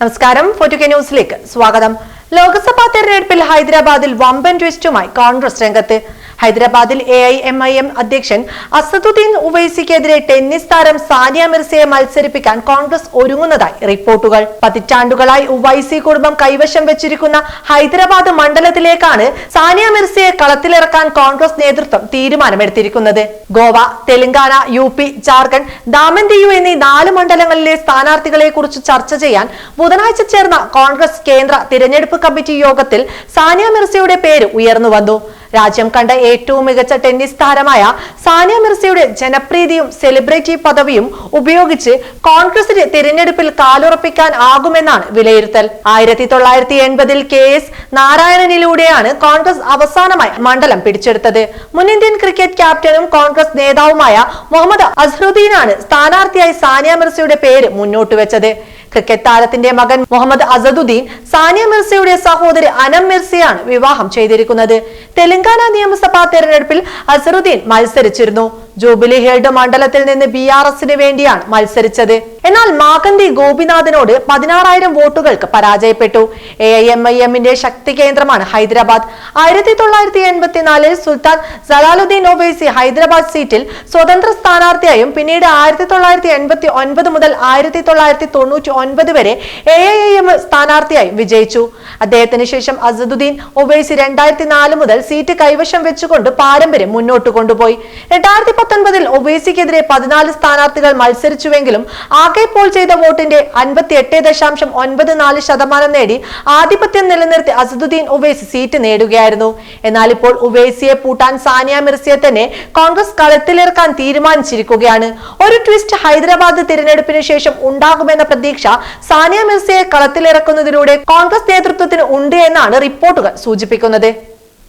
നമസ്കാരം. ഫോർട്ടുകെ ന്യൂസിലേക്ക് സ്വാഗതം. ലോക്സഭാ തെരഞ്ഞെടുപ്പിൽ ഹൈദരാബാദിൽ വമ്പൻ ട്വിസ്റ്റുമായി കോൺഗ്രസ് രംഗത്ത് ഹൈദരാബാദിൽ A I M I M അധ്യക്ഷൻ അസദുദ്ദീൻ ഉവൈസിക്കെതിരെ ടെന്നീസ് താരം സാനിയ മിർസയെ മത്സരിപ്പിക്കാൻ കോൺഗ്രസ് ഒരുങ്ങുന്നതായി റിപ്പോർട്ടുകൾ. പതിറ്റാണ്ടുകളായി ഉവൈസി കുടുംബം കൈവശം വെച്ചിരിക്കുന്ന ഹൈദരാബാദ് മണ്ഡലത്തിലേക്കാണ് സാനിയ മിർസയെ കളത്തിലിറക്കാൻ കോൺഗ്രസ് നേതൃത്വം തീരുമാനമെടുത്തിരിക്കുന്നത്. ഗോവ തെലങ്കാന യു പി ജാർഖണ്ഡ് ദാമൻ എന്നീ നാല് മണ്ഡലങ്ങളിലെ സ്ഥാനാർത്ഥികളെ കുറിച്ച് ചർച്ച ചെയ്യാൻ ബുധനാഴ്ച ചേർന്ന കോൺഗ്രസ് കേന്ദ്ര തിരഞ്ഞെടുപ്പ് കമ്മിറ്റി യോഗത്തിൽ സാനിയ മിർസയുടെ പേര് ഉയർന്നു വന്നു. രാജ്യം കണ്ട ഏറ്റവും മികച്ച ടെന്നീസ് താരമായ സാനിയ മിർസയുടെ ജനപ്രീതിയും സെലിബ്രിറ്റി പദവിയും ഉപയോഗിച്ച് കോൺഗ്രസിന് തിരഞ്ഞെടുപ്പിൽ കാലുറപ്പിക്കാൻ ആകുമെന്നാണ് വിലയിരുത്തൽ. ആയിരത്തി തൊള്ളായിരത്തി എൺപതിൽ കെ എസ് നാരായണനിലൂടെയാണ് കോൺഗ്രസ് അവസാനമായി മണ്ഡലം പിടിച്ചെടുത്തത്. മുൻ ഇന്ത്യൻ ക്രിക്കറ്റ് ക്യാപ്റ്റനും കോൺഗ്രസ് നേതാവുമായ മുഹമ്മദ് അസ്ഹറുദ്ദീനാണ് സ്ഥാനാർത്ഥിയായി സാനിയ മിർസയുടെ പേര് മുന്നോട്ട് വെച്ചത് ക്രിക്കറ്റ് താരത്തിന്റെ മകൻ മുഹമ്മദ് അസദുദ്ദീൻ സാനിയ മിർസയുടെ സഹോദരി അനം മിർസയാണ് വിവാഹം ചെയ്തിരിക്കുന്നത്. തെലങ്കാന നിയമസഭാ തെരഞ്ഞെടുപ്പിൽ അസറുദ്ദീൻ മത്സരിച്ചിരുന്നു. ജൂബിലി ഹിൽഡ് മണ്ഡലത്തിൽ നിന്ന് ബി ആർ എസിന് വേണ്ടിയാണ് മത്സരിച്ചത്. എന്നാൽ മാകന്തി ഗോപിനാഥിനോട് പതിനാറായിരം വോട്ടുകൾക്ക് പരാജയപ്പെട്ടു. എ ഐ എം ഐ എമ്മിന്റെ ശക്തി കേന്ദ്രമാണ് ഹൈദരാബാദ്. ആയിരത്തി തൊള്ളായിരത്തി എൺപത്തിനാലിൽ സുൽത്താൻ സലാലുദ്ദീൻ ഒവൈസി ഹൈദരാബാദ് സീറ്റിൽ സ്വതന്ത്ര സ്ഥാനാർത്ഥിയായും പിന്നീട് ആയിരത്തി തൊള്ളായിരത്തി എൺപത്തി ഒൻപത് മുതൽ ആയിരത്തി തൊള്ളായിരത്തി തൊണ്ണൂറ്റി ഒൻപത് വരെ എ ഐ എം സ്ഥാനാർത്ഥിയായും വിജയിച്ചു. അദ്ദേഹത്തിന് ശേഷം അസദുദ്ദീൻ ഒവൈസി രണ്ടായിരത്തി നാല് മുതൽ സീറ്റ് കൈവശം വെച്ചുകൊണ്ട് പാരമ്പര്യം മുന്നോട്ട് കൊണ്ടുപോയി. രണ്ടായിരത്തി പത്തൊൻപതിൽ ഒബേസിക്കെതിരെ പതിനാല് സ്ഥാനാർത്ഥികൾ മത്സരിച്ചുവെങ്കിലും ആകെ പോൾ ചെയ്ത വോട്ടിന്റെ അൻപത്തി എട്ട് ദശാംശം ഒൻപത് നാല് ശതമാനം നേടി ആധിപത്യം നിലനിർത്തി അസദുദ്ദീൻ ഒവൈസി സീറ്റ് നേടുകയായിരുന്നു. എന്നാൽ ഇപ്പോൾ ഉവൈസിയെ പൂട്ടാൻ സാനിയ മിർസിയെ തന്നെ കോൺഗ്രസ് കളത്തിലിറക്കാൻ തീരുമാനിച്ചിരിക്കുകയാണ്. ഒരു ട്വിസ്റ്റ് ഹൈദരാബാദ് തിരഞ്ഞെടുപ്പിന് ശേഷം ഉണ്ടാകുമെന്ന പ്രതീക്ഷ സാനിയ മിർസിയെ കളത്തിലിറക്കുന്നതിലൂടെ കോൺഗ്രസ് നേതൃത്വത്തിന് ഉണ്ട് എന്നാണ് റിപ്പോർട്ടുകൾ സൂചിപ്പിക്കുന്നത്.